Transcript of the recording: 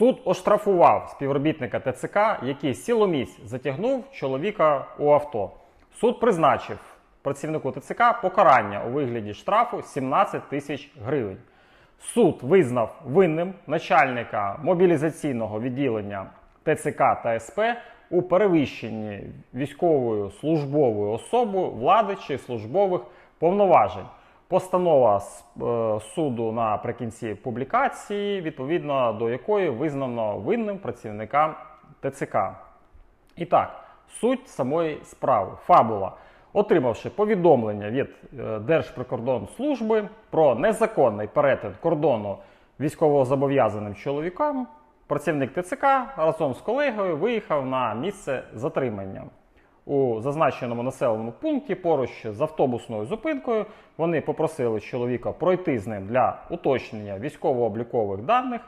Суд оштрафував співробітника ТЦК, який сіломіць затягнув чоловіка у авто. Суд призначив працівнику ТЦК покарання у вигляді штрафу 17 тисяч гривень. Суд визнав винним начальника мобілізаційного відділення ТЦК та СП у перевищенні військовою службовою особою влади чи службових повноважень. Постанова е, суду наприкінці публікації, відповідно до якої визнано винним працівника ТЦК. І так, суть самої справи. Фабула. Отримавши повідомлення від е, Держприкордонслужби про незаконний перетин кордону військовозобов'язаним чоловікам, працівник ТЦК разом з колегою виїхав на місце затримання. У зазначеному населеному пункті поруч з автобусною зупинкою. Вони попросили чоловіка пройти з ним для уточнення військово-облікових даних